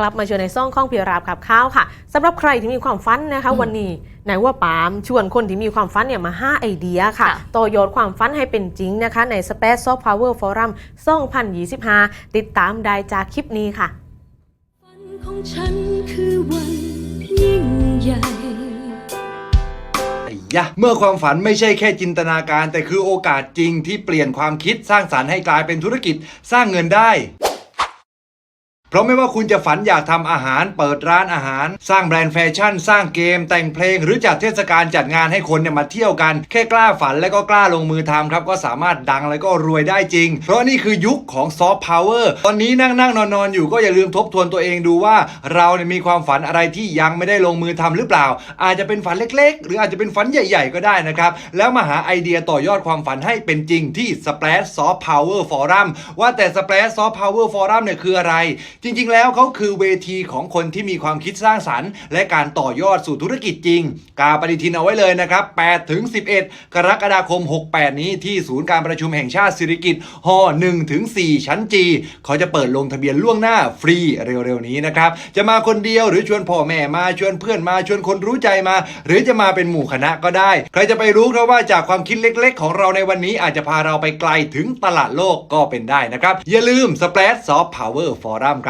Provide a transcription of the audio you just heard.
กลับมาชวนในซ่องข้องเพียราบขับข้าวค่ะสำหรับใครที่มีความฝันนะคะ วันนี้ไหนว่าปามชวนคนที่มีความฝันเนี่ยมา5ไอเดียค่ะค่ะ ต่อยอดความฝันให้เป็นจริงนะคะ ใน Space Soft Power Forum 2025 ติดตามได้จากคลิปนี้ค่ะฝันของฉันคือวันยิ่งใหญ่ไอ้ยะเมื่อความฝันไม่ใช่แค่จินตนาการ แต่คือโอกาสจริงที่เปลี่ยนความคิดสร้างสารรค์ให้กลายเป็นธุรกิจสร้างเงินได้ เพราะไม่ว่าคุณจะฝันอยากทำอาหาร เปิดร้านอาหาร สร้างแบรนด์แฟชั่น สร้างเกม แต่งเพลง หรือจัดเทศกาลจัดงานให้คนเนี่ยมาเที่ยวกัน แค่กล้าฝันและก็กล้าลงมือทำครับ ก็สามารถดังและก็รวยได้จริง เพราะนี่คือยุคของซอฟต์พาวเวอร์ตอนนี้นั่งนั่งนอนนอนอยู่ก็อย่าลืมทบทวนตัวเองดูว่า เราเนี่ยมีความฝันอะไรที่ยังไม่ได้ลงมือทำหรือเปล่า อาจจะเป็นฝันเล็ก ๆ หรืออาจจะเป็นฝันใหญ่ ๆ ก็ได้นะครับแล้วมาหาไอเดียต่อยอดความฝันให้เป็นจริงที่ Splash Soft Power Forum ว่าแต่ Splash Soft Power Forum เนี่ยคืออะไรจริงๆ แล้วเขาคือเวทีของคนที่มีความคิดสร้างสรรค์ และการต่อยอดสู่ธุรกิจจริง กาปฏิทินเอาไว้เลยนะครับ8ถึง11 กรกฎาคม 68 นี้ที่ศูนย์การประชุมแห่งชาติสิริกิติ์ฮ1ถึง4ชั้นจีเขาจะเปิดลงทะเบียนล่วงหน้าฟรีเร็วๆนี้นะครับจะมาคนเดียวหรือชวนพ่อแม่มาชวนเพื่อนมาชวนคนรู้ใจมา หรือจะมาเป็นหมู่คณะก็ได้ ใครจะไปรู้ครับว่าจากความคิดเล็กๆ ของเราในวันนี้อาจจะพาเราไปไกลถึงตลาดโลกก็เป็นได้นะครับอย่าลืม Splash Soft Power Forum ครับ